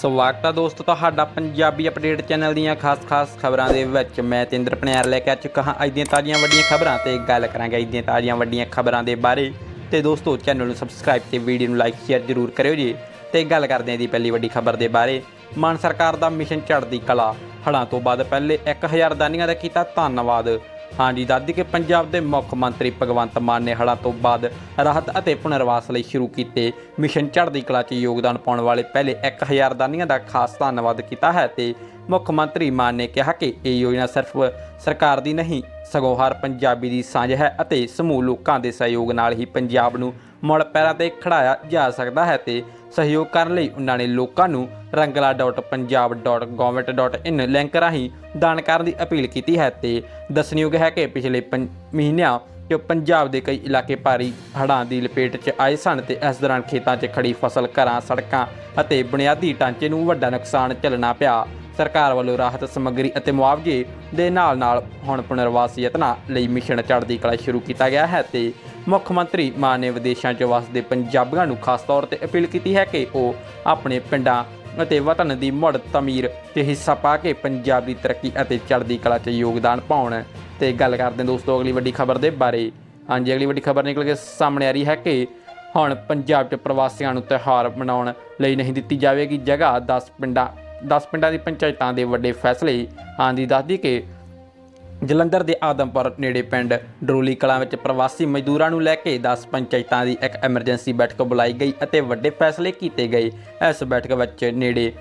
ਸਵਾਗਤ ਹੈ ਦੋਸਤੋ ਤੁਹਾਡਾ ਪੰਜਾਬੀ ਅਪਡੇਟ ਚੈਨਲ ਦੀਆਂ ਖਾਸ-ਖਾਸ ਖਬਰਾਂ ਦੇ ਵਿੱਚ। ਮੈਂ ਤੇਂਦਰ ਪਨਿਆਰ ਲੈ ਕੇ ਆ ਚੁੱਕਾ ਹਾਂ। ਅੱਜ ਦੀਆਂ ਤਾਜ਼ੀਆਂ ਵੱਡੀਆਂ ਖਬਰਾਂ ਤੇ ਗੱਲ ਕਰਾਂਗੇ। ਅੱਜ ਦੀਆਂ ਤਾਜ਼ੀਆਂ ਵੱਡੀਆਂ ਖਬਰਾਂ ਦੇ ਬਾਰੇ ਤੇ ਦੋਸਤੋ ਚੈਨਲ ਨੂੰ ਸਬਸਕ੍ਰਾਈਬ ਤੇ ਵੀਡੀਓ ਨੂੰ ਲਾਈਕ ਸ਼ੇਅਰ ਜ਼ਰੂਰ ਕਰਿਓ ਜੀ। ਤੇ ਗੱਲ ਕਰਦੇ ਹਾਂ ਦੀ ਪਹਿਲੀ ਵੱਡੀ ਖਬਰ ਦੇ ਬਾਰੇ। ਮਾਨ ਸਰਕਾਰ ਦਾ ਮਿਸ਼ਨ ਚੜ੍ਹਦੀ ਕਲਾ। ਹੜ੍ਹਾਂ ਤੋਂ ਬਾਅਦ ਪਹਿਲੇ 1000 ਦਾਨੀਆਂ ਦਾ ਕੀਤਾ ਧੰਨਵਾਦ। ਹਾਂਜੀ ਦੱਸਦੀ ਕਿ ਪੰਜਾਬ ਦੇ ਮੁੱਖ ਮੰਤਰੀ ਭਗਵੰਤ ਮਾਨ ਨੇ ਹੜ੍ਹਾਂ ਤੋਂ ਬਾਅਦ ਰਾਹਤ ਅਤੇ ਪੁਨਰਵਾਸ ਲਈ ਸ਼ੁਰੂ ਕੀਤੇ ਮਿਸ਼ਨ ਚੜ੍ਹਦੀ ਕਲਾ 'ਚ ਯੋਗਦਾਨ ਪਾਉਣ ਵਾਲੇ ਪਹਿਲੇ 1000 ਦਾਨੀਆਂ ਦਾ ਖਾਸ ਧੰਨਵਾਦ ਕੀਤਾ ਹੈ ਤੇ ਮੁੱਖ ਮੰਤਰੀ ਮਾਨ ਨੇ ਕਿਹਾ ਕਿ ਇਹ ਯੋਜਨਾ ਸਿਰਫ ਸਰਕਾਰ ਦੀ ਨਹੀਂ, ਸਗੋਂ ਹਰ ਪੰਜਾਬੀ ਦੀ ਸਾਂਝ ਹੈ ਅਤੇ ਸਮੂਹ ਲੋਕਾਂ ਦੇ ਸਹਿਯੋਗ ਨਾਲ ਹੀ ਪੰਜਾਬ ਨੂੰ ਮੁੜ ਪੈਰਾਂ ਤੇ ਖੜਾਇਆ ਜਾ ਸਕਦਾ ਹੈ ਤੇ ਸਹਿਯੋਗ ਕਰਨ ਲਈ ਉਹਨਾਂ ਨੇ ਲੋਕਾਂ ਨੂੰ rangla.punjab.government.in ਲਿੰਕ ਰਾਹੀਂ ਦਾਨ ਕਰਨ ਦੀ ਅਪੀਲ ਕੀਤੀ ਹੈ ਤੇ ਦੱਸਣਯੋਗ ਹੈ ਕਿ ਪਿਛਲੇ ਪੰ- ਮਹੀਨਿਆਂ ਜੋ ਪੰਜਾਬ ਦੇ ਕਈ ਇਲਾਕੇ ਭਾਰੀ ਹੜ੍ਹਾਂ ਦੀ ਲਪੇਟ 'ਚ ਆਏ ਸਨ ਤੇ ਇਸ ਦੌਰਾਨ ਖੇਤਾਂ 'ਚ ਖੜੀ ਫਸਲ, ਘਰਾਂ, ਸੜਕਾਂ ਅਤੇ ਬੁਨਿਆਦੀ ਢਾਂਚੇ ਨੂੰ ਵੱਡਾ ਨੁਕਸਾਨ ਝੱਲਣਾ ਪਿਆ। ਸਰਕਾਰ ਵੱਲੋਂ ਰਾਹਤ ਸਮੱਗਰੀ ਅਤੇ ਮੁਆਵਜ਼ੇ ਦੇ ਨਾਲ-ਨਾਲ ਹੁਣ ਪੁਨਰਵਾਸ ਯਤਨਾਂ ਲਈ ਮਿਸ਼ਨ ਚੜ੍ਹਦੀ ਕਲਾ ਸ਼ੁਰੂ ਕੀਤਾ ਗਿਆ ਹੈ ਤੇ ਮੁੱਖ ਮੰਤਰੀ ਮਾਨ ਨੇ ਵਿਦੇਸ਼ਾਂ 'ਚ ਵਸਦੇ ਪੰਜਾਬੀਆਂ ਨੂੰ ਖਾਸ ਤੌਰ ਤੇ ਅਪੀਲ ਕੀਤੀ ਹੈ ਕਿ ਉਹ ਆਪਣੇ ਪਿੰਡਾਂ ਅਤੇ ਵਤਨ ਦੀ ਮੁੜ ਤਮੀਰ 'ਚ ਹਿੱਸਾ ਪਾ ਕੇ ਪੰਜਾਬ ਦੀ ਤਰੱਕੀ ਅਤੇ ਚੜ੍ਹਦੀ ਕਲਾ 'ਚ ਯੋਗਦਾਨ ਪਾਉਣ ਤੇ ਗੱਲ ਕਰਦੇ ਹਾਂ ਦੋਸਤੋ, ਅਗਲੀ ਵੱਡੀ ਖਬਰ ਦੇ ਬਾਰੇ। ਹਾਂਜੀ, ਅਗਲੀ ਵੱਡੀ ਖਬਰ ਨਿਕਲ ਕੇ ਸਾਹਮਣੇ ਆ ਰਹੀ ਹੈ ਕਿ ਹੁਣ ਪੰਜਾਬ 'ਚ ਪ੍ਰਵਾਸੀਆਂ ਨੂੰ ਤਿਉਹਾਰ ਮਨਾਉਣ ਲਈ ਨਹੀਂ ਦਿੱਤੀ ਜਾਵੇਗੀ ਜਗ੍ਹਾ। 10 ਪਿੰਡਾਂ 10 ਪਿੰਡਾਂ ਦੀ ਪੰਚਾਇਤਾਂ ਦੇ ਵੱਡੇ ਫੈਸਲੇ ਹਾਂਜੀ ਦੱਸਦੀ ਕਿ ਜਲੰਧਰ ਦੇ ਆਦਮਪੁਰ ਨੇੜੇ ਪਿੰਡ ਡਰੋਲੀ ਕਲਾਂ ਵਿੱਚ ਪ੍ਰਵਾਸੀ ਮਜ਼ਦੂਰਾਂ ਨੂੰ ਲੈ ਕੇ 10 ਪੰਚਾਇਤਾਂ ਦੀ ਇੱਕ ਐਮਰਜੈਂਸੀ ਬੈਠਕ ਬੁਲਾਈ ਗਈ ਅਤੇ ਵੱਡੇ ਫੈਸਲੇ ਕੀਤੇ ਗਏ। ਇਸ ਬੈਠਕ ਵਿੱਚ ਨੇੜੇ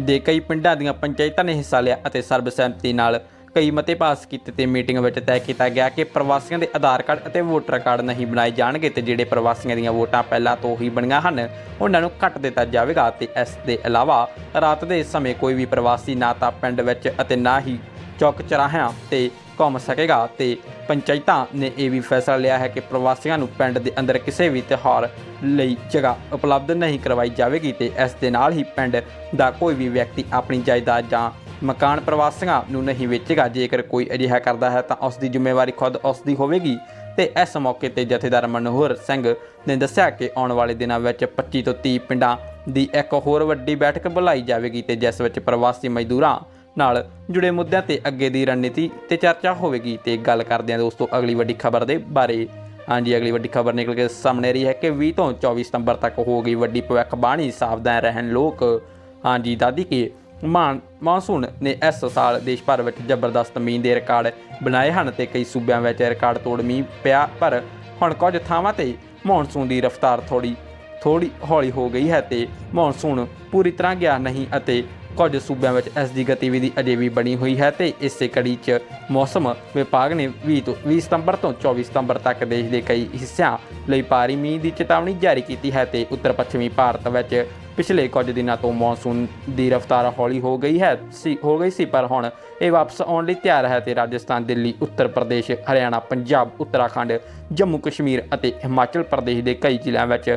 ਦੇ ਕਈ ਪਿੰਡਾਂ ਦੀਆਂ ਪੰਚਾਇਤਾਂ ਨੇ ਹਿੱਸਾ ਲਿਆ ਅਤੇ ਸਰਬਸਹਿਮਤੀ ਨਾਲ ਕਈ ਮਤੇ ਪਾਸ ਕੀਤੇ ਤੇ ਮੀਟਿੰਗ ਵਿੱਚ ਤੈਅ ਕੀਤਾ ਗਿਆ ਕਿ ਪ੍ਰਵਾਸੀਆਂ ਦੇ ਆਧਾਰ ਕਾਰਡ ਅਤੇ ਵੋਟਰ ਕਾਰਡ ਨਹੀਂ ਬਣਾਏ ਜਾਣਗੇ ਤੇ ਜਿਹੜੇ ਪ੍ਰਵਾਸੀਆਂ ਦੀਆਂ ਵੋਟਾਂ ਪਹਿਲਾਂ ਤੋਂ ਹੀ ਬਣੀਆਂ ਹਨ, ਉਹਨਾਂ ਨੂੰ ਕੱਟ ਦਿੱਤਾ ਜਾਵੇਗਾ ਤੇ ਇਸ ਦੇ ਇਲਾਵਾ ਰਾਤ ਦੇ ਸਮੇਂ ਕੋਈ ਵੀ ਪ੍ਰਵਾਸੀ ਨਾ ਤਾਂ ਪਿੰਡ ਵਿੱਚ ਅਤੇ ਨਾ ਹੀ ਚੌਕ ਚਰਾਹਿਆਂ ਤੇ ਘੁੰਮ ਸਕੇਗਾ ਤੇ ਪੰਚਾਇਤਾਂ ਨੇ ਇਹ ਵੀ ਫੈਸਲਾ ਲਿਆ ਹੈ ਕਿ ਪ੍ਰਵਾਸੀਆਂ ਨੂੰ ਪਿੰਡ ਦੇ ਅੰਦਰ ਕਿਸੇ ਵੀ ਤਿਉਹਾਰ ਲਈ ਜਗ੍ਹਾ ਉਪਲਬਧ ਨਹੀਂ ਕਰਵਾਈ ਜਾਵੇਗੀ ਤੇ ਇਸ ਦੇ ਨਾਲ ਹੀ ਪਿੰਡ ਦਾ ਕੋਈ ਵੀ ਵਿਅਕਤੀ ਆਪਣੀ ਜਾਇਦਾਦ ਜਾਂ ਮਕਾਨ ਪ੍ਰਵਾਸੀਆਂ ਨੂੰ ਨਹੀਂ ਵੇਚੇਗਾ। ਜੇਕਰ ਕੋਈ ਅਜਿਹਾ ਕਰਦਾ ਹੈ ਤਾਂ ਉਸ ਦੀ ਜ਼ਿੰਮੇਵਾਰੀ ਖੁਦ ਉਸ ਦੀ ਹੋਵੇਗੀ। ਤੇ ਇਸ ਮੌਕੇ ਤੇ ਜਥੇਦਾਰ ਮਨੋਹਰ ਸਿੰਘ ਨੇ ਦੱਸਿਆ ਕਿ ਆਉਣ ਵਾਲੇ ਦਿਨਾਂ ਵਿੱਚ 25 ਤੋਂ 30 ਪਿੰਡਾਂ ਦੀ ਇੱਕ ਹੋਰ ਵੱਡੀ ਬੈਠਕ ਬੁਲਾਈ ਜਾਵੇਗੀ ਤੇ ਜਿਸ ਵਿੱਚ ਪ੍ਰਵਾਸੀ ਮਜ਼ਦੂਰਾਂ ਨਾਲ ਜੁੜੇ ਮੁੱਦਿਆਂ ਤੇ ਅੱਗੇ ਦੀ ਰਣਨੀਤੀ ਤੇ ਚਰਚਾ ਹੋਵੇਗੀ। ਤੇ ਗੱਲ ਕਰਦੇ ਹਾਂ ਦੋਸਤੋ ਅਗਲੀ ਵੱਡੀ ਖਬਰ ਦੇ ਬਾਰੇ। ਹਾਂਜੀ, ਅਗਲੀ ਵੱਡੀ ਖਬਰ ਨਿਕਲ ਕੇ ਸਾਹਮਣੇ ਰਹੀ ਹੈ ਕਿ 20 ਤੋਂ 24 ਸਤੰਬਰ ਤੱਕ ਹੋ ਗਈ ਵੱਡੀ ਭਵਿੱਖਬਾਣੀ, ਸਾਵਧਾਨ ਰਹਿਣ ਲੋਕ। ਹਾਂਜੀ, ਦਾਦੀ ਕੇ ਮਾਨਸੂਨ ਨੇ ਇਸ ਸਾਲ ਦੇਸ਼ ਭਰ ਵਿੱਚ ਜ਼ਬਰਦਸਤ ਮੀਂਹ ਦੇ ਰਿਕਾਰਡ ਬਣਾਏ ਹਨ ਤੇ ਕਈ ਸੂਬਿਆਂ ਵਿੱਚ ਰਿਕਾਰਡ ਤੋੜ ਮੀਂਹ ਪਿਆ, ਪਰ ਹੁਣ ਕੁਝ ਥਾਵਾਂ ਤੇ ਮੌਨਸੂਨ ਦੀ ਰਫ਼ਤਾਰ ਥੋੜੀ ਥੋੜੀ ਹੌਲੀ ਹੋ ਗਈ ਹੈ ਤੇ ਮੌਨਸੂਨ ਪੂਰੀ ਤਰ੍ਹਾਂ ਗਿਆ ਨਹੀਂ ਅਤੇ ਕੁਝ ਸੂਬਿਆਂ ਵਿੱਚ ਇਸ ਦੀ ਗਤੀਵਿਧੀ ਅਜੇ ਵੀ ਬਣੀ ਹੋਈ ਹੈ ਤੇ ਇਸੇ ਕੜੀ 'ਚ ਮੌਸਮ ਵਿਭਾਗ ਨੇ 20 ਤੋਂ 20 ਸਤੰਬਰ ਤੋਂ 24 ਸਤੰਬਰ ਤੱਕ ਦੇਸ਼ ਦੇ ਕਈ ਹਿੱਸਿਆਂ ਲਈ ਭਾਰੀ ਮੀਂਹ ਦੀ ਚੇਤਾਵਨੀ ਜਾਰੀ ਕੀਤੀ ਹੈ ਤੇ ਉੱਤਰ ਪੱਛਮੀ ਭਾਰਤ ਵਿੱਚ ਪਿਛਲੇ ਕੁਝ ਦਿਨਾਂ ਤੋਂ ਮੌਨਸੂਨ ਦੀ ਰਫ਼ਤਾਰ ਹੌਲੀ ਹੋ ਗਈ ਹੈ, ਸੀ, ਹੋ ਗਈ ਸੀ, ਪਰ ਹੁਣ ਇਹ ਵਾਪਸ ਆਉਣ ਲਈ ਤਿਆਰ ਹੈ ਤੇ ਰਾਜਸਥਾਨ, ਦਿੱਲੀ, ਉੱਤਰ ਪ੍ਰਦੇਸ਼, ਹਰਿਆਣਾ, ਪੰਜਾਬ, ਉੱਤਰਾਖੰਡ, ਜੰਮੂ, ਕਸ਼ਮੀਰ ਅਤੇ ਹਿਮਾਚਲ ਪ੍ਰਦੇਸ਼ ਦੇ ਕਈ ਜ਼ਿਲ੍ਹਿਆਂ ਵਿੱਚ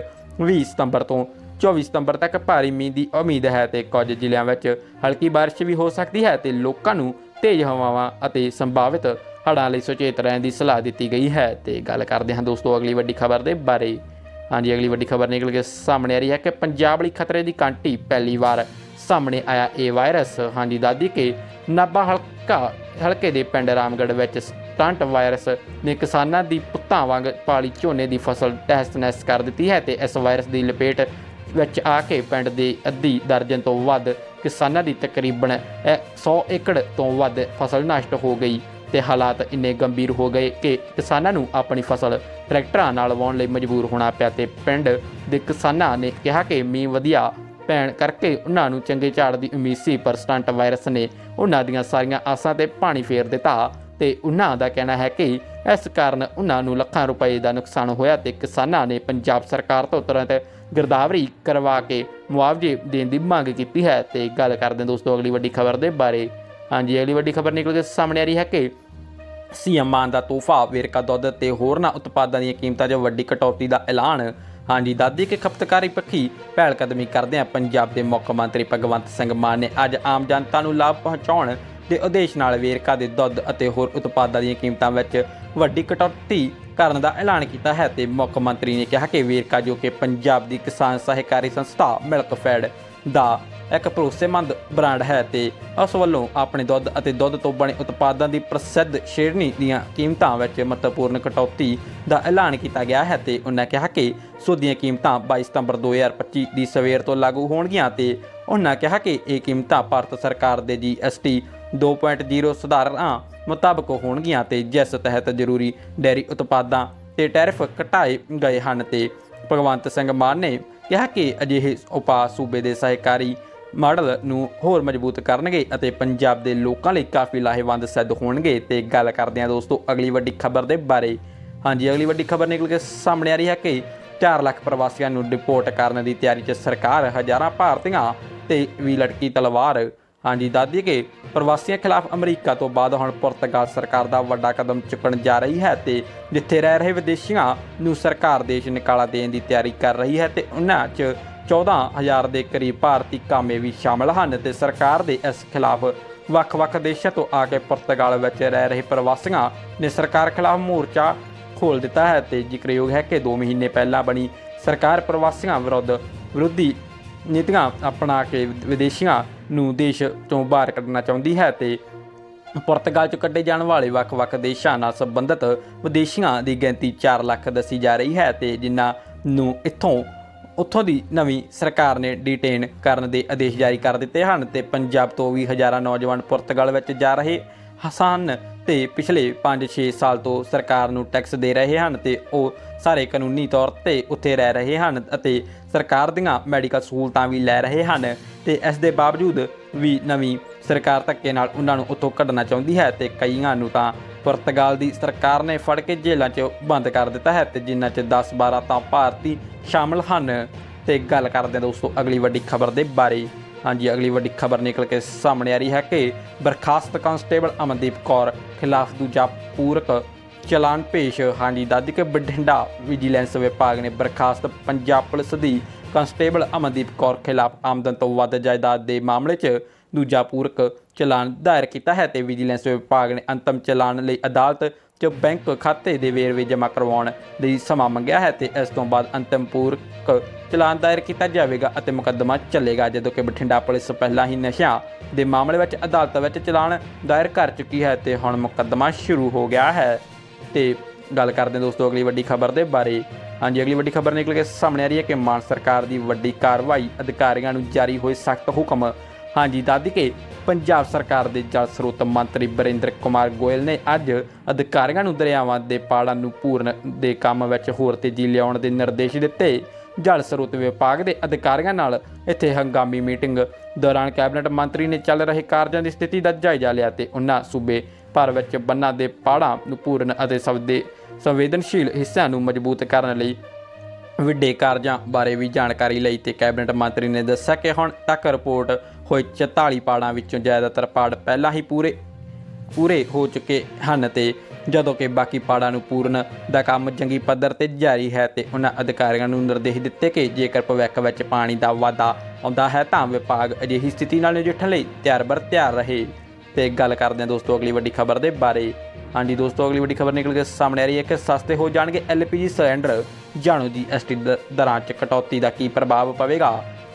20 ਸਤੰਬਰ ਤੋਂ 24 ਸਤੰਬਰ ਤੱਕ ਭਾਰੀ ਮੀਂਹ ਦੀ ਉਮੀਦ ਹੈ ਤੇ ਕੁਝ ਜ਼ਿਲ੍ਹਿਆਂ ਵਿੱਚ ਹਲਕੀ ਬਾਰਿਸ਼ ਵੀ ਹੋ ਸਕਦੀ ਹੈ ਤੇ ਲੋਕਾਂ ਨੂੰ ਤੇਜ਼ ਹਵਾਵਾਂ ਅਤੇ ਸੰਭਾਵਿਤ ਹੜ੍ਹਾਂ ਲਈ ਸੁਚੇਤ ਰਹਿਣ ਦੀ ਸਲਾਹ ਦਿੱਤੀ ਗਈ ਹੈ ਤੇ ਗੱਲ ਕਰਦੇ ਹਾਂ ਦੋਸਤੋ ਅਗਲੀ ਵੱਡੀ ਖਬਰ ਦੇ ਬਾਰੇ। ਹਾਂਜੀ, ਅਗਲੀ ਵੱਡੀ ਖਬਰ ਨਿਕਲ ਕੇ ਸਾਹਮਣੇ ਆ ਰਹੀ ਹੈ ਕਿ ਪੰਜਾਬ ਲਈ ਖਤਰੇ ਦੀ ਕਾਂਟੀ ਪਹਿਲੀ ਵਾਰ ਸਾਹਮਣੇ ਆਇਆ ਇਹ ਵਾਇਰਸ। ਹਾਂਜੀ ਦਾਦੀ ਕੇ ਨਾਭਾ ਹਲਕਾ, ਹਲਕੇ ਦੇ ਪਿੰਡ ਰਾਮਗੜ੍ਹ ਵਿੱਚ ਸਟੰਟ ਵਾਇਰਸ ਨੇ ਕਿਸਾਨਾਂ ਦੀ ਪੁੱਤਾਂ ਵਾਂਗ ਪਾਲੀ ਝੋਨੇ ਦੀ ਫਸਲ ਤਹਿਸ ਨਹਿਸ ਕਰ ਦਿੱਤੀ ਹੈ ਤੇ ਇਸ ਵਾਇਰਸ ਦੀ ਲਪੇਟ ਵਿੱਚ ਆ ਕੇ ਪਿੰਡ ਦੇ ਅੱਧੀ ਦਰਜਨ ਤੋਂ ਵੱਧ ਕਿਸਾਨਾਂ ਦੀ ਤਕਰੀਬਨ 100 ਏਕੜ ਤੋਂ ਵੱਧ ਫਸਲ ਨਸ਼ਟ ਹੋ ਗਈ ਤੇ ਹਾਲਾਤ ਇੰਨੇ ਗੰਭੀਰ ਹੋ ਗਏ ਕਿ ਕਿਸਾਨਾਂ ਨੂੰ ਆਪਣੀ ਫਸਲ ਟਰੈਕਟਰਾਂ ਨਾਲ ਵਾਉਣ ਲਈ ਮਜਬੂਰ ਹੋਣਾ ਪਿਆ ਤੇ ਪਿੰਡ ਦੇ ਕਿਸਾਨਾਂ ਨੇ ਕਿਹਾ ਕਿ ਮੀਂਹ ਵਧੀਆ ਪੈਣ ਕਰਕੇ ਉਹਨਾਂ ਨੂੰ ਚੰਗੇ ਝਾੜ ਦੀ ਉਮੀਦ ਸੀ, ਪਰ ਸਟੰਟ ਵਾਇਰਸ ਨੇ ਉਹਨਾਂ ਦੀਆਂ ਸਾਰੀਆਂ ਆਸਾਂ ਤੇ ਪਾਣੀ ਫੇਰ ਦਿੱਤਾ ਤੇ ਉਹਨਾਂ ਦਾ ਕਹਿਣਾ ਹੈ ਕਿ ਇਸ ਕਾਰਨ ਉਹਨਾਂ ਨੂੰ ਲੱਖਾਂ ਰੁਪਏ ਦਾ ਨੁਕਸਾਨ ਹੋਇਆ ਤੇ ਕਿਸਾਨਾਂ ਨੇ ਪੰਜਾਬ ਸਰਕਾਰ ਤੋਂ ਤੁਰੰਤ ਗਿਰਦਾਵਰੀ ਕਰਵਾ ਕੇ ਮੁਆਵਜ਼ੇ ਦੇਣ ਦੀ ਮੰਗ ਕੀਤੀ ਹੈ। ਤੇ ਗੱਲ ਕਰਦੇ ਹਾਂ ਦੋਸਤੋ, ਅਗਲੀ ਵੱਡੀ ਖਬਰ ਦੇ ਬਾਰੇ। ਹਾਂਜੀ, ਅਗਲੀ ਵੱਡੀ ਖਬਰ ਨਿਕਲ ਕੇ ਸਾਹਮਣੇ ਆ ਰਹੀ ਹੈ ਕਿ ਸੀਐਮ ਮਾਨ ਦਾ ਤੋਹਫਾ ਵੇਰਕਾ ਦੁੱਧ ਤੇ ਹੋਰਨਾਂ ਉਤਪਾਦਾਂ ਦੀਆਂ ਕੀਮਤਾਂ 'ਚ ਵੱਡੀ ਕਟੌਤੀ ਦਾ ਐਲਾਨ। ਹਾਂਜੀ, ਦਾਦੀ ਕੇ ਖਪਤਕਾਰੀ ਪੱਖੀ ਪਹਿਲ ਕਦਮੀ ਕਰਦੇ ਆ ਪੰਜਾਬ ਦੇ ਮੁੱਖ ਮੰਤਰੀ ਭਗਵੰਤ ਸਿੰਘ ਮਾਨ ਨੇ ਅੱਜ ਆਮ ਜਨਤਾ ਨੂੰ ਲਾਭ ਪਹੁੰਚਾਉਣ ਦੇ ਉਦੇਸ਼ ਨਾਲ ਵੇਰਕਾ ਦੇ ਦੁੱਧ ਅਤੇ ਹੋਰ ਉਤਪਾਦਾਂ ਦੀਆਂ ਕੀਮਤਾਂ ਵਿੱਚ ਵੱਡੀ ਕਟੌਤੀ ਕਰਨ ਦਾ ਐਲਾਨ ਕੀਤਾ ਹੈ ਤੇ ਮੁੱਖ ਮੰਤਰੀ ਨੇ ਕਿਹਾ ਕਿ ਵੇਰਕਾ ਜੋ ਕਿ ਪੰਜਾਬ ਦੀ ਕਿਸਾਨ ਸਹਿਕਾਰੀ ਸੰਸਥਾ ਮਿਲਕਫੈਡ ਦਾ ਇੱਕ ਭਰੋਸੇਮੰਦ ਬ੍ਰਾਂਡ ਹੈ ਤੇ ਉਸ ਵੱਲੋਂ ਆਪਣੇ ਦੁੱਧ ਅਤੇ ਦੁੱਧ ਤੋਂ ਬਣੇ ਉਤਪਾਦਾਂ ਦੀ ਪ੍ਰਸਿੱਧ ਸ਼੍ਰੇਣੀ ਦੀਆਂ ਕੀਮਤਾਂ ਵਿੱਚ ਮਹੱਤਵਪੂਰਨ ਕਟੌਤੀ ਦਾ ਐਲਾਨ ਕੀਤਾ ਗਿਆ ਹੈ ਤੇ ਉਹਨਾਂ ਕਿਹਾ ਕਿ ਸੂਦ ਕੀਮਤਾਂ 22 ਸਤੰਬਰ 2025 ਦੀ ਸਵੇਰ ਤੋਂ ਲਾਗੂ ਹੋਣਗੀਆਂ ਤੇ ਉਹਨਾਂ ਕਿਹਾ ਕਿ ਇਹ ਕੀਮਤਾਂ ਭਾਰਤ ਸਰਕਾਰ ਦੇ GST 2.0 ਸੁਧਾਰਾਂ ਮੁਤਾਬਕ ਹੋਣਗੀਆਂ ਤੇ ਜਿਸ ਤਹਿਤ ਜ਼ਰੂਰੀ ਡੈਰੀ ਉਤਪਾਦਾਂ ਤੇ ਟੈਰਿਫ ਘਟਾਏ ਗਏ ਹਨ ਤੇ ਭਗਵੰਤ ਸਿੰਘ ਮਾਨ ਨੇ ਕਿਹਾ ਕਿ ਅਜਿਹੇ ਉਪਾਅ ਸੂਬੇ ਦੇ ਸਹਿਕਾਰੀ ਮਾਡਲ ਨੂੰ ਹੋਰ ਮਜ਼ਬੂਤ ਕਰਨਗੇ ਅਤੇ ਪੰਜਾਬ ਦੇ ਲੋਕਾਂ ਲਈ ਕਾਫੀ ਲਾਹੇਵੰਦ ਸਿੱਧ ਹੋਣਗੇ। ਤੇ ਗੱਲ ਕਰਦੇ ਹਾਂ ਦੋਸਤੋ ਅਗਲੀ ਵੱਡੀ ਖਬਰ ਦੇ ਬਾਰੇ। ਹਾਂਜੀ, ਅਗਲੀ ਵੱਡੀ ਖਬਰ ਨਿਕਲ ਕੇ ਸਾਹਮਣੇ ਆ ਰਹੀ ਹੈ ਕਿ 4 ਲੱਖ ਪ੍ਰਵਾਸੀਆਂ ਨੂੰ ਡਿਪੋਰਟ ਕਰਨ ਦੀ ਤਿਆਰੀ 'ਚ ਸਰਕਾਰ, ਹਜ਼ਾਰਾਂ ਭਾਰਤੀਆਂ ਤੇ ਵੀ ਲਟਕੀ ਤਲਵਾਰ। ਹਾਂਜੀ ਦਾਦੀ ਕਿ ਪ੍ਰਵਾਸੀਆਂ ਖਿਲਾਫ ਅਮਰੀਕਾ ਤੋਂ ਬਾਅਦ ਹੁਣ ਪੁਰਤਗਾਲ ਸਰਕਾਰ ਦਾ ਵੱਡਾ ਕਦਮ ਚੁੱਕਣ ਜਾ ਰਹੀ ਹੈ ਤੇ ਜਿੱਥੇ ਰਹਿ ਰਹੇ ਵਿਦੇਸ਼ੀਆਂ ਨੂੰ ਸਰਕਾਰ ਦੇਸ਼ ਨਿਕਾਲਾ ਦੇਣ ਦੀ ਤਿਆਰੀ ਕਰ ਰਹੀ ਹੈ ਤੇ ਉਹਨਾਂ 'ਚ 14000 ਦੇ ਕਰੀਬ ਭਾਰਤੀ ਕਾਮੇ ਵੀ ਸ਼ਾਮਲ ਹਨ ਤੇ ਸਰਕਾਰ ਦੇ ਇਸ ਖਿਲਾਫ ਵੱਖ-ਵੱਖ ਦੇਸ਼ਾਂ ਤੋਂ ਆ ਕੇ ਪੁਰਤਗਾਲ ਵਿੱਚ ਰਹਿ ਰਹੇ ਪ੍ਰਵਾਸੀਆਂ ਨੇ ਸਰਕਾਰ ਖਿਲਾਫ ਮੋਰਚਾ ਖੋਲ ਦਿੱਤਾ ਹੈ ਤੇ ਜ਼ਿਕਰਯੋਗ ਹੈ ਕਿ 2 ਮਹੀਨੇ ਪਹਿਲਾਂ ਬਣੀ ਸਰਕਾਰ ਪ੍ਰਵਾਸੀਆਂ ਵਿਰੁੱਧ ਵਿਰੋਧੀ ਨੀਤੀਆਂ ਅਪਣਾ ਕੇ ਵਿਦੇਸ਼ੀਆਂ ਨੂੰ ਦੇਸ਼ ਤੋਂ ਬਾਹਰ ਕੱਢਣਾ ਚਾਹੁੰਦੀ ਹੈ ਤੇ ਪੁਰਤਗਾਲ ਚ ਕੱਢੇ ਜਾਣ ਵਾਲੇ ਵੱਖ-ਵੱਖ ਦੇਸ਼ਾਂ ਨਾਲ ਸੰਬੰਧਿਤ ਵਿਦੇਸ਼ੀਆਂ ਦੀ ਗਿਣਤੀ 4 ਲੱਖ ਦੱਸੀ ਜਾ ਰਹੀ ਹੈ ਤੇ ਜਿਨ੍ਹਾਂ ਨੂੰ ਇੱਥੋਂ ਉੱਥੋਂ ਦੀ ਨਵੀਂ ਸਰਕਾਰ ਨੇ ਡਿਟੇਨ ਕਰਨ ਦੇ ਆਦੇਸ਼ ਜਾਰੀ ਕਰ ਦਿੱਤੇ ਹਨ ਤੇ ਪੰਜਾਬ ਤੋਂ ਵੀ ਹਜ਼ਾਰਾਂ ਨੌਜਵਾਨ ਪੁਰਤਗਾਲ ਵਿੱਚ ਜਾ ਰਹੇ ਹਸਨ ਤੇ ਪਿਛਲੇ 5-6 ਸਾਲ ਤੋਂ ਸਰਕਾਰ ਨੂੰ ਟੈਕਸ ਦੇ ਰਹੇ ਹਨ ਤੇ ਉਹ ਸਾਰੇ ਕਾਨੂੰਨੀ ਤੌਰ ਤੇ ਉੱਥੇ ਰਹਿ ਰਹੇ ਹਨ ਅਤੇ ਸਰਕਾਰ ਦੀਆਂ ਮੈਡੀਕਲ ਸਹੂਲਤਾਂ ਵੀ ਲੈ ਰਹੇ ਹਨ ਤੇ ਇਸ ਦੇ ਬਾਵਜੂਦ ਵੀ ਨਵੀਂ ਸਰਕਾਰ ਧੱਕੇ ਨਾਲ ਉਹਨਾਂ ਨੂੰ ਉੱਥੋਂ ਕੱਢਣਾ ਚਾਹੁੰਦੀ ਹੈ ਤੇ ਕਈਆਂ ਨੂੰ ਤਾਂ ਪੁਰਤਗਾਲ ਦੀ ਸਰਕਾਰ ਨੇ ਫੜ ਕੇ ਜੇਲ੍ਹਾਂ 'ਚ ਬੰਦ ਕਰ ਦਿੱਤਾ ਹੈ ਤੇ ਜਿਨ੍ਹਾਂ 'ਚ 10-12 ਤਾਂ ਭਾਰਤੀ ਸ਼ਾਮਲ ਹਨ। ਤੇ ਗੱਲ ਕਰਦੇ ਹਾਂ ਦੋਸਤੋ, ਅਗਲੀ ਵੱਡੀ ਖਬਰ ਦੇ ਬਾਰੇ। ਹਾਂਜੀ, ਅਗਲੀ ਵੱਡੀ ਖਬਰ ਨਿਕਲ ਕੇ ਸਾਹਮਣੇ ਆ ਰਹੀ ਹੈ ਕਿ ਬਰਖਾਸਤ ਕਾਂਸਟੇਬਲ ਅਮਨਦੀਪ ਕੌਰ ਖਿਲਾਫ ਦੂਜਾ ਪੂਰਕ ਚਲਾਨ ਪੇਸ਼। ਹਾਂਜੀ ਦਾਦੀ ਕੇ ਬਠਿੰਡਾ ਵਿਜੀਲੈਂਸ ਵਿਭਾਗ ਨੇ ਬਰਖਾਸਤ ਪੰਜਾਬ ਪੁਲਿਸ ਦੀ ਕਾਂਸਟੇਬਲ ਅਮਨਦੀਪ ਕੌਰ ਖਿਲਾਫ ਆਮਦਨ ਤੋਂ ਵੱਧ ਜਾਇਦਾਦ ਦੇ ਮਾਮਲੇ 'ਚ ਦੂਜਾ ਪੂਰਕ ਚਲਾਨ ਦਾਇਰ ਕੀਤਾ ਹੈ ਤੇ ਵਿਜੀਲੈਂਸ ਵਿਭਾਗ ਨੇ ਅੰਤਮ ਚਲਾਨ ਲਈ ਅਦਾਲਤ 'ਚ ਬੈਂਕ ਖਾਤੇ ਦੇ ਵੇਰਵੇ ਜਮ੍ਹਾਂ ਕਰਵਾਉਣ ਲਈ ਸਮਾਂ ਮੰਗਿਆ ਹੈ ਤੇ ਇਸ ਤੋਂ ਬਾਅਦ ਅੰਤਮ ਪੂਰਕ ਚਲਾਨ ਦਾਇਰ ਕੀਤਾ ਜਾਵੇਗਾ ਅਤੇ ਮੁਕੱਦਮਾ ਚੱਲੇਗਾ, ਜਦੋਂ ਕਿ ਬਠਿੰਡਾ ਪੁਲਿਸ ਪਹਿਲਾਂ ਹੀ ਨਸ਼ਿਆਂ ਦੇ ਮਾਮਲੇ ਵਿੱਚ ਅਦਾਲਤ ਵਿੱਚ ਚਲਾਨ ਦਾਇਰ ਕਰ ਚੁੱਕੀ ਹੈ ਤੇ ਹੁਣ ਮੁਕੱਦਮਾ ਸ਼ੁਰੂ ਹੋ ਗਿਆ ਹੈ। ਤੇ ਗੱਲ ਕਰਦੇ ਹਾਂ ਦੋਸਤੋ, ਅਗਲੀ ਵੱਡੀ ਖਬਰ ਦੇ ਬਾਰੇ। ਹਾਂਜੀ, ਅਗਲੀ ਵੱਡੀ ਖਬਰ ਨਿਕਲ ਕੇ ਸਾਹਮਣੇ ਆ ਰਹੀ ਹੈ ਕਿ ਮਾਨ ਸਰਕਾਰ ਦੀ ਵੱਡੀ ਕਾਰਵਾਈ ਅਧਿਕਾਰੀਆਂ ਨੂੰ ਜਾਰੀ ਹੋਏ ਸਖਤ ਹੁਕਮ ਹਾਂਜੀ, ਦੱਸ ਕੇ ਪੰਜਾਬ ਸਰਕਾਰ ਦੇ ਜਲ ਸਰੋਤ ਮੰਤਰੀ ਬਰਿੰਦਰ ਕੁਮਾਰ ਗੋਇਲ ਨੇ ਅੱਜ ਅਧਿਕਾਰੀਆਂ ਨੂੰ ਦਰਿਆਵਾਂ ਦੇ ਪਾੜਾਂ ਨੂੰ ਪੂਰਨ ਦੇ ਕੰਮ ਵਿੱਚ ਹੋਰ ਤੇਜ਼ੀ ਲਿਆਉਣ ਦੇ ਨਿਰਦੇਸ਼ ਦਿੱਤੇ। ਜਲ ਸਰੋਤ ਵਿਭਾਗ ਦੇ ਅਧਿਕਾਰੀਆਂ ਨਾਲ ਇੱਥੇ ਹੰਗਾਮੀ ਮੀਟਿੰਗ ਦੌਰਾਨ ਕੈਬਨਿਟ ਮੰਤਰੀ ਨੇ ਚੱਲ ਰਹੇ ਕਾਰਜਾਂ ਦੀ ਸਥਿਤੀ ਦਾ ਜਾਇਜ਼ਾ ਲਿਆ ਤੇ ਉਹਨਾਂ ਸੂਬੇ ਭਰ ਵਿੱਚ ਬੰਨਾਂ ਦੇ ਪਾੜਾਂ ਨੂੰ ਪੂਰਨ ਅਤੇ ਸਬਦੇ ਸੰਵੇਦਨਸ਼ੀਲ ਹਿੱਸਿਆਂ ਨੂੰ ਮਜ਼ਬੂਤ ਕਰਨ ਲਈ ਵੱਡੇ ਕਾਰਜਾਂ ਬਾਰੇ ਵੀ ਜਾਣਕਾਰੀ ਲਈ ਤੇ ਕੈਬਨਿਟ ਮੰਤਰੀ ਨੇ ਦੱਸਿਆ ਕਿ ਹੁਣ ਤੱਕ ਰਿਪੋਰਟ ਹੋਏ 44 ਪਾੜਾਂ ਵਿੱਚੋਂ ਜ਼ਿਆਦਾਤਰ ਪਾੜ ਪਹਿਲਾਂ ਹੀ ਪੂਰੇ ਪੂਰੇ ਹੋ ਚੁੱਕੇ ਹਨ ਤੇ ਜਦੋਂ ਕਿ ਬਾਕੀ ਪਾੜਾਂ ਨੂੰ ਪੂਰਨ ਦਾ ਕੰਮ ਜੰਗੀ ਪੱਧਰ ਤੇ ਜਾਰੀ ਹੈ ਤੇ ਉਹਨਾਂ ਅਧਿਕਾਰੀਆਂ ਨੂੰ ਨਿਰਦੇਸ਼ ਦਿੱਤੇ ਕਿ ਜੇਕਰ ਭਵਿੱਖ ਵਿੱਚ ਪਾਣੀ ਦਾ ਵਾਧਾ ਆਉਂਦਾ ਹੈ ਤਾਂ ਵਿਭਾਗ ਅਜਿਹੀ ਸਥਿਤੀ ਨਾਲ ਨਜਿੱਠਣ ਲਈ ਤਿਆਰ ਬਰ ਤਿਆਰ ਰਹੇ। ਤੇ ਗੱਲ ਕਰਦੇ ਹਾਂ ਦੋਸਤੋ ਅਗਲੀ ਵੱਡੀ ਖਬਰ ਦੇ ਬਾਰੇ। ਹਾਂਜੀ ਦੋਸਤੋ, ਅਗਲੀ ਵੱਡੀ ਖਬਰ ਨਿਕਲ ਕੇ ਸਾਹਮਣੇ ਆ ਰਹੀ ਹੈ ਕਿ ਸਸਤੇ ਹੋ ਜਾਣਗੇ ਐਲਪੀਜੀ ਸਿਲੰਡਰ। ਜਾਣੋ ਜੀਐਸਟੀ ਦਰਾਂ 'ਚ ਕਟੌਤੀ ਦਾ ਕੀ ਪ੍ਰਭਾਵ ਪਵੇਗਾ?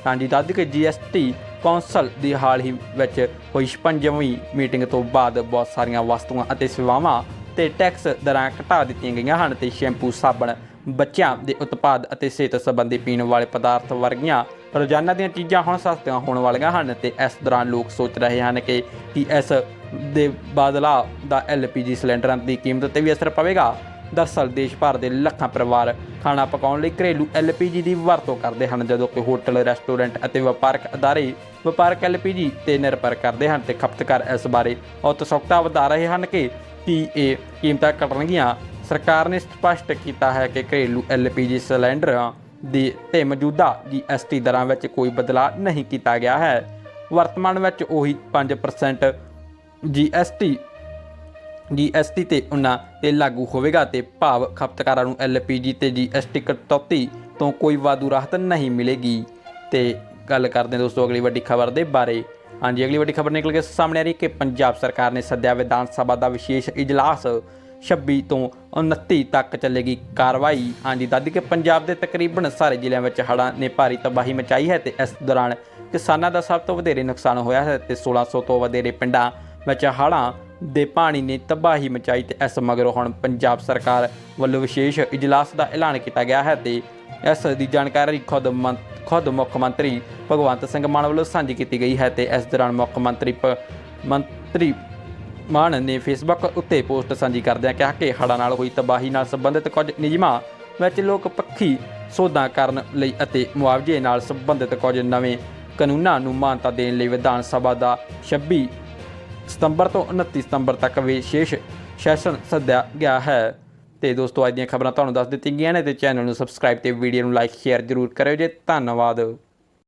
ਹਾਂਜੀ ਦੱਸ ਕਿ ਜੀਐਸਟੀ ਕੌਂਸਲ ਦੀ ਹਾਲ ਹੀ ਵਿੱਚ ਹੋਈ 56ਵੀਂ ਮੀਟਿੰਗ ਤੋਂ ਬਾਅਦ ਬਹੁਤ ਸਾਰੀਆਂ ਵਸਤੂਆਂ ਅਤੇ ਸੇਵਾਵਾਂ ਤੇ ਟੈਕਸ ਦਰਾਂ ਘਟਾ ਦਿੱਤੀਆਂ ਗਈਆਂ ਹਨ ਤੇ ਸ਼ੈਂਪੂ, ਸਾਬਣ, ਬੱਚਿਆਂ ਦੇ ਉਤਪਾਦ ਅਤੇ ਸਿਹਤ ਸੰਬੰਧੀ ਪੀਣ ਵਾਲੇ ਪਦਾਰਥ ਵਰਗੀਆਂ ਰੋਜ਼ਾਨਾ ਦੀਆਂ ਚੀਜ਼ਾਂ ਹੁਣ ਸਸਤੀਆਂ ਹੋਣ ਵਾਲੀਆਂ ਹਨ ਤੇ ਇਸ ਦੌਰਾਨ ਲੋਕ ਸੋਚ ਰਹੇ ਹਨ ਕਿ ਕੀ ਇਸ ਦੇ ਬਦਲਾਅ ਦਾ ਐਲਪੀਜੀ ਸਿਲੰਡਰਾਂ ਦੀ ਕੀਮਤ ਤੇ ਵੀ ਅਸਰ ਪਵੇਗਾ। ਦਰਅਸਲ ਦੇਸ਼ ਭਰ ਦੇ ਲੱਖਾਂ ਪਰਿਵਾਰ ਖਾਣਾ ਪਕਾਉਣ ਲਈ ਘਰੇਲੂ ਐਲਪੀਜੀ ਦੀ ਵਰਤੋਂ ਕਰਦੇ ਹਨ, ਜਦੋਂ ਕਿ ਹੋਟਲ, ਰੈਸਟੋਰੈਂਟ ਅਤੇ ਵਪਾਰਕ ਅਦਾਰੇ ਵਪਾਰਕ ਐਲਪੀਜੀ ਤੇ ਨਿਰਭਰ ਕਰਦੇ ਹਨ ਤੇ ਖਪਤਕਾਰ ਇਸ ਬਾਰੇ ਉਤਸੁਕਤਾ ਵਧਾ ਰਹੇ ਹਨ ਕਿ ਕੀ ਇਹ ਕੀਮਤਾਂ ਘਟਣਗੀਆਂ। ਸਰਕਾਰ ਨੇ ਸਪਸ਼ਟ ਕੀਤਾ ਹੈ ਕਿ ਘਰੇਲੂ ਐਲਪੀਜੀ ਸਿਲੰਡਰਾਂ ਦੀ ਤੇ ਮੌਜੂਦਾ ਜੀਐਸਟੀ ਦਰਾਂ ਵਿੱਚ ਕੋਈ ਬਦਲਾਅ ਨਹੀਂ ਕੀਤਾ ਗਿਆ ਹੈ। ਵਰਤਮਾਨ ਵਿੱਚ ਉਹੀ 5% ਜੀਐਸਟੀ ਜੀਐਸਟੀ ਤੇ ਉਹਨਾਂ ਤੇ ਲਾਗੂ ਹੋਵੇਗਾ ਤੇ ਭਾਵ ਖਪਤਕਾਰਾਂ ਨੂੰ ਐਲਪੀਜੀ ਤੇ ਜੀਐਸਟੀ ਕਟੌਤੀ ਤੋਂ ਕੋਈ ਵਾਧੂ ਰਾਹਤ ਨਹੀਂ ਮਿਲੇਗੀ। ਤੇ ਗੱਲ ਕਰਦੇ ਹਾਂ ਦੋਸਤੋ ਅਗਲੀ ਵੱਡੀ ਖਬਰ ਦੇ ਬਾਰੇ। ਹਾਂਜੀ, ਅਗਲੀ ਵੱਡੀ ਖਬਰ ਨਿਕਲ ਕੇ ਸਾਹਮਣੇ ਆ ਰਹੀ ਕਿ ਪੰਜਾਬ ਸਰਕਾਰ ਨੇ ਸੱਦਿਆ ਵਿਧਾਨ ਸਭਾ ਦਾ ਵਿਸ਼ੇਸ਼ ਇਜਲਾਸ। 26 ਤੋਂ 29 ਤੱਕ ਚੱਲੇਗੀ ਕਾਰਵਾਈ। ਹਾਂਜੀ, ਦੱਸਦੀ ਕਿ ਪੰਜਾਬ ਦੇ ਤਕਰੀਬਨ ਸਾਰੇ ਜ਼ਿਲ੍ਹਿਆਂ ਵਿੱਚ ਹੜ੍ਹਾਂ ਨੇ ਭਾਰੀ ਤਬਾਹੀ ਮਚਾਈ ਹੈ ਤੇ ਇਸ ਦੌਰਾਨ ਕਿਸਾਨਾਂ ਦਾ ਸਭ ਤੋਂ ਵਧੇਰੇ ਨੁਕਸਾਨ ਹੋਇਆ ਹੈ ਤੇ 1600 ਤੋਂ ਵਧੇਰੇ ਪਿੰਡਾਂ ਵਿੱਚ ਹੜ੍ਹਾਂ ਦੇ ਪਾਣੀ ਨੇ ਤਬਾਹੀ ਮਚਾਈ ਤੇ ਇਸ ਮਗਰੋਂ ਹੁਣ ਪੰਜਾਬ ਸਰਕਾਰ ਵੱਲੋਂ ਵਿਸ਼ੇਸ਼ ਇਜਲਾਸ ਦਾ ਐਲਾਨ ਕੀਤਾ ਗਿਆ ਹੈ ਤੇ ਇਸ ਦੀ ਜਾਣਕਾਰੀ ਖੁਦ ਮੰ- ਖੁਦ ਮੁੱਖ ਮੰਤਰੀ ਭਗਵੰਤ ਸਿੰਘ ਮਾਨ ਵੱਲੋਂ ਸਾਂਝੀ ਕੀਤੀ ਗਈ ਹੈ ਤੇ ਇਸ ਦੌਰਾਨ ਮੁੱਖ ਮੰਤਰੀ ਪ- ਮੰਤਰੀ ਮਾਨ ਨੇ ਫੇਸਬੁੱਕ ਉੱਤੇ ਪੋਸਟ ਸਾਂਝੀ ਕਰਦਿਆਂ ਕਿਹਾ ਕਿ ਹੜ੍ਹਾਂ ਨਾਲ ਹੋਈ ਤਬਾਹੀ ਨਾਲ ਸੰਬੰਧਿਤ ਕੁਝ ਨਿਯਮਾਂ ਵਿੱਚ ਲੋਕ ਪੱਖੀ ਸੋਧਾਂ ਕਰਨ ਲਈ ਅਤੇ ਮੁਆਵਜ਼ੇ ਨਾਲ ਸੰਬੰਧਿਤ ਕੁਝ ਨਵੇਂ ਕਾਨੂੰਨਾਂ ਨੂੰ ਮਾਨਤਾ ਦੇਣ ਲਈ ਵਿਧਾਨ ਸਭਾ ਦਾ 26 ਸਤੰਬਰ ਤੋਂ 29 ਸਤੰਬਰ ਤੱਕ ਵਿਸ਼ੇਸ਼ ਸੈਸ਼ਨ ਸੱਦਿਆ ਗਿਆ ਹੈ। ਤੇ ਦੋਸਤੋ, ਅੱਜ ਦੀਆਂ ਖਬਰਾਂ ਤੁਹਾਨੂੰ ਦੱਸ ਦਿੱਤੀਆਂ ਗਈਆਂ ਨੇ ਤੇ ਚੈਨਲ ਨੂੰ ਸਬਸਕ੍ਰਾਈਬ ਤੇ ਵੀਡੀਓ ਨੂੰ ਲਾਈਕ ਸ਼ੇਅਰ ਜ਼ਰੂਰ ਕਰਿਓ ਜੇ। ਧੰਨਵਾਦ।